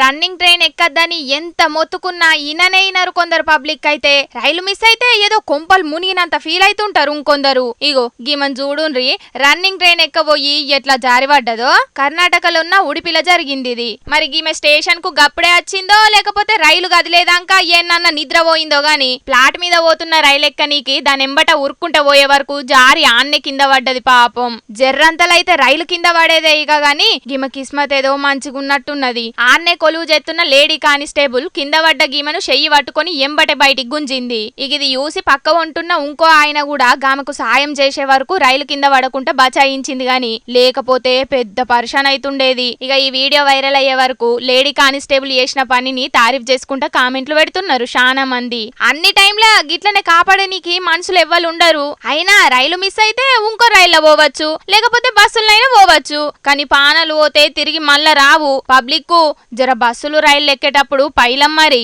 Running train ఎక్కద్దని ఎంత మొత్తుకున్నా ఈయననే కొందరు పబ్లిక్ అయితే. రైలు మిస్ అయితే ఏదో కొంపలు మునిగినంత ఫీల్ అవుతుంటారు ఇంకొందరు. ఇగో గీమన్ చూడుండ్రి రన్నింగ్ ట్రైన్ ఎక్కబోయి ఎట్లా జారిపడ్డదో కర్ణాటకలో ఉన్న ఉడిపిల జరిగింది ఇది మరి గీమె స్టేషన్కు గప్పుడే వచ్చిందో లేకపోతే రైలు కదిలేదాకా ఏనన్న నిద్ర పోయిందో గాని? ప్లాట్ మీద పోతున్న రైలు ఎక్కనీకి దాని ఎంబట ఉరుక్కుంట పోయే వరకు జారి ఆన్నే కింద పడ్డది పాపం. జర్రంతలైతే రైలు కింద పడేదే ఇక గాని గీమ కిస్మత్ ఏదో మంచిగున్నట్టున్నది. ఆన్నే కొలువు చేస్తున్న లేడీ కానిస్టేబుల్ కింద పడ్డ గీమను చెయ్యి పట్టుకొని ఎంబటి బయటికి గుంజింది. ఇక ఇది చూసి పక్క ఉంటున్న ఇంకో ఆయన కూడా గామకు సాయం చేసే వరకు రైలు కింద పడకుండా బచాయించింది గాని లేకపోతే పెద్ద పరిశాన్ అవుతుండేది ఇక ఈ వీడియో వైరల్ అయ్యే వరకు లేడీ కానిస్టేబుల్ చేసిన పనిని తారీఫ్ చేసుకుంటా కామెంట్లు పెడుతున్నారు చాలా మంది. అన్ని టైంలో గిట్లనే కాపాడనీకి మనుషులు ఎవ్వరు ఉండరు అయినా రైలు మిస్ అయితే ఇంకో రైల్లో పోవచ్చు లేకపోతే బస్సులైనా పోవచ్చు. కానీ పానలు పోతే తిరిగి మళ్ళా రావు. పబ్లిక్ జర బస్సులు రైళ్ళు ఎక్కేటప్పుడు పైలం మరి.